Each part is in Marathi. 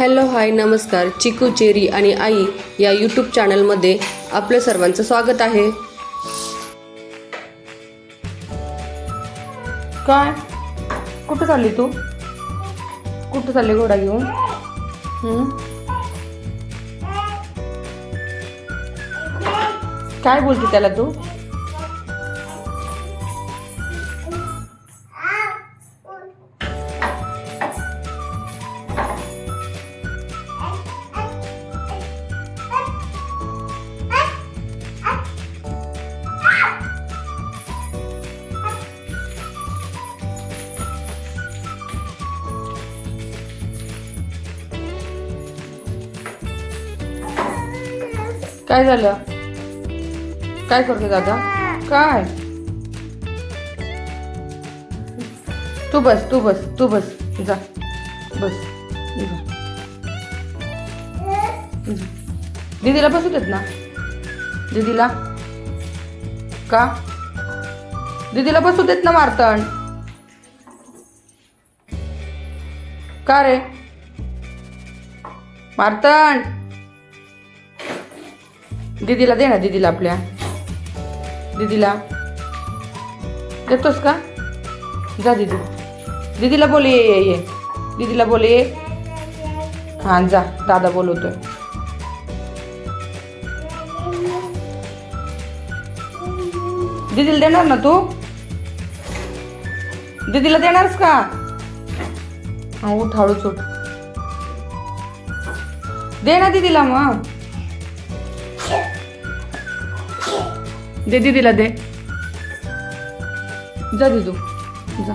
हॅलो हाय नमस्कार. चिकू चेरी आणि आई या यूट्यूब चॅनलमध्ये आपलं सर्वांचं स्वागत आहे. काय? कुठं चालली तू? कुठं चालली घोडा घेऊन? काय बोलते त्याला तू? काय झालं? काय करतो दादा? काय? तू बस तू बस तू बस. जा. बस. दीदीला बसू देत ना? दीदीला? का? दीदीला बसू देत ना मारतण? का रे? मारतण? दीदीला दे ना दीदीला आपल्या. दीदीला. देतोस का? जा दीदी. दीदीला बोल ये ये ये. दीदीला बोल ये. हां जा. दादा बोलवतोय. दीदीला देणार ना तू? दीदीला देणारच का? हा उठ हळूच उठ. दे ना दीदीला मग. दे दीदीला दे. जा दीदू. जा.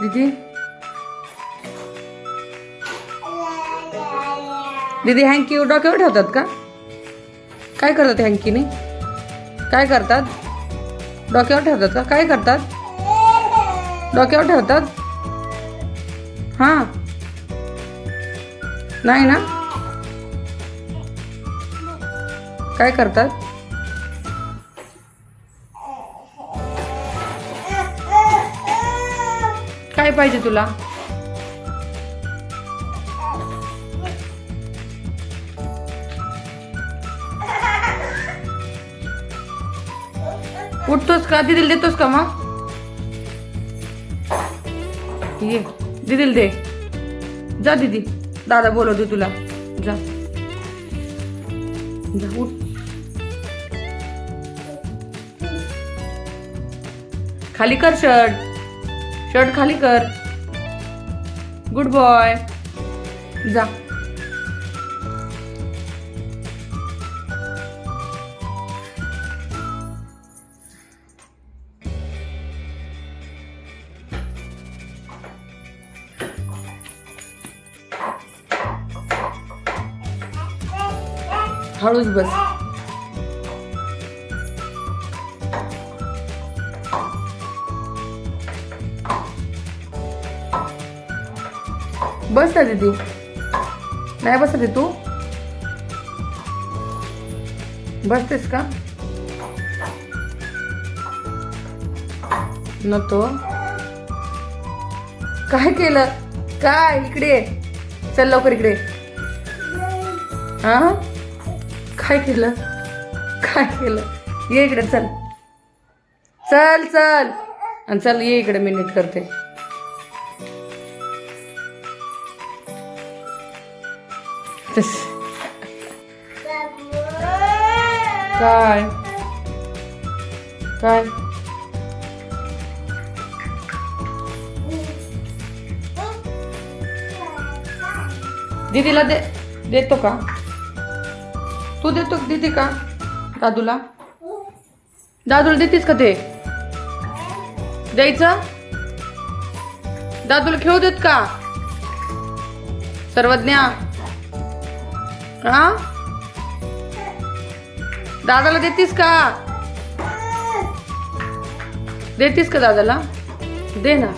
दीदी. दीदी हँकी डोक्यावर ठेवतात का? काय करतात हँकीने काय करतात? डोक्यावर ठेवतात का? काय करतात? डोक्यावर ठेवतात? हां. नाही ना? काय करतात? काय पाहिजे तुला? उठतोस का? दिदीला देतोस का मग? ये दिदीला दे. जा दीदी. दादा बोलवते तुला. जा. जा उठ. खाली कर शर्ट. शर्ट खाली कर. गुड बॉय जा. हळूच बस. बस ना दीदी. नाही बसत तू? बसतेस का? नको. काय केलं? काय? इकडे चल लवकर इकडे. हा काय केलं? काय केलं? ये इकडे चल. चल चल. आणि चल ये इकडे मी नीट करते. काय काय दीदीला दे देतो का? तू देतो दीदी का? दादूला? दादूला देतेस का ते? द्यायचं? दादूला खेळू देत का? सर्वज्ञा. हा? दादाला देतीस का? देतीस का दादाला? दे ना.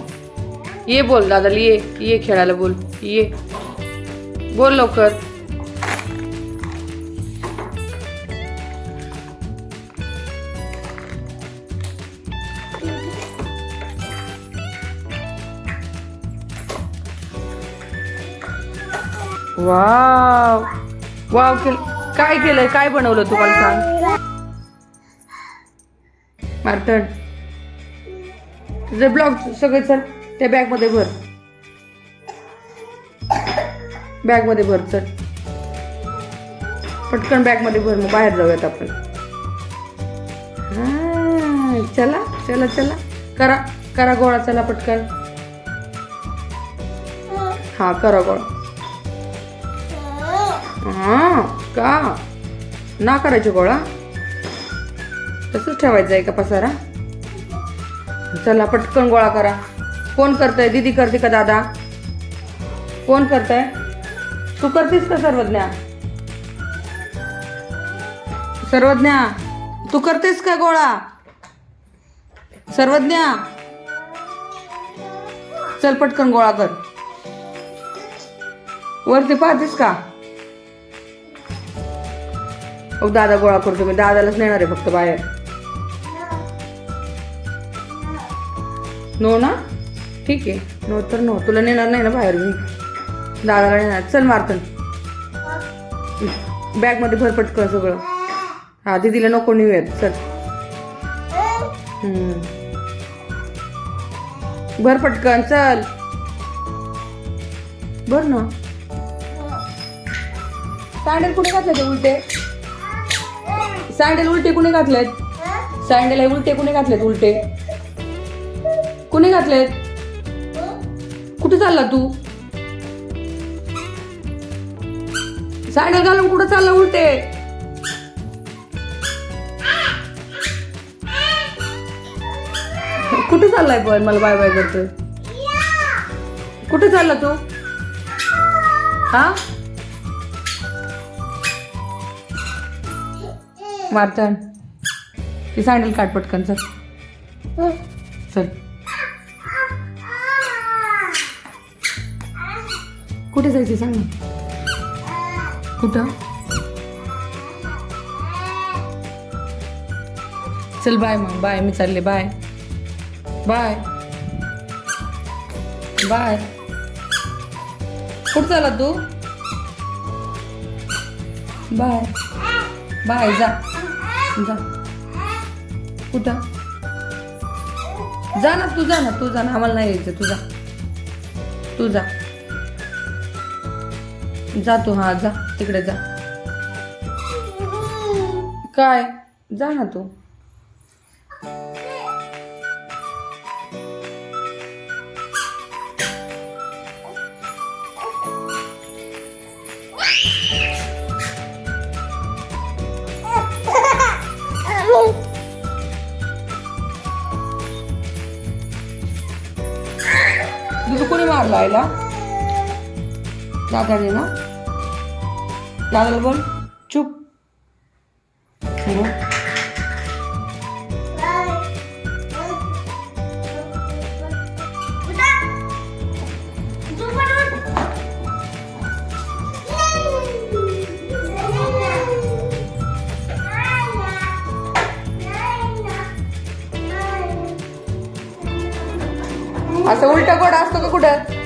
ये बोल दादाला ये ये खेळायला बोल ये. बोल लवकर. वाव. वाव केल. काय केलंय? काय बनवलं तू मला सांग? मार्तन तुझे ब्लॉग सगळे चल. त्या बॅगमध्ये भर. बॅगमध्ये भर चल. पटकन बॅगमध्ये भर मग बाहेर जाऊयात आपण. चला चला चला. करा करा गोळा चला पटकन. हा करा गोळा. हा का? ना करायचे गोळा? तसंच ठेवायचं आहे का पसारा? चला पटकन गोळा करा. कोण करतंय दीदी करते का दादा? कोण करतंय? तू करतेस का सर्वज्ञा? सर्वज्ञा तू करतेस का गोळा? सर्वज्ञा चल पटकन गोळा कर. वरती पाहतेस का? अहो दादा गोळा करतो मी दादालाच नेणार आहे फक्त बाहेर. नो ना? ठीक आहे. नो तर नो. तुला नेणार नाही ना बाहेर मी दादाला नेणार. चल मारतन. बॅगमध्ये भर पटकन सगळं. हा दीदीला नको नेऊयात. चल. भर पटकन. चल. भर ना. तांडेल कुठे घातले ते उलटे? सँडल उलटे कुणी घातलेत? सँडल हे उलटे कुणी घातलेत उलटे? कुणी घातलेत? कुठे चालला तू? सँडल घालून कुठं चालला उलटे? कुठे चाललाय पण? मला बाय बाय करतोय. कुठे चालला तू? हा? मारतन. ती सांडेल काट पटकन चल. चल. कुठे जायची सांग ना. कुठं? चल बाय मग. बाय मी चालले. बाय. बाय. बाय. कुठं चालला तू? बाय. बाय जा. जा. कुठं? जा ना तू जा ना तू जा ना. आम्हाला नाही यायचं तू जा. तू जा. जा तू हा जा. तिकडे जा. काय? जा ना तू. कोणी मारलं दादाने ना दादाला बोल चुप. असं उलट गोडा असतो का कुठं?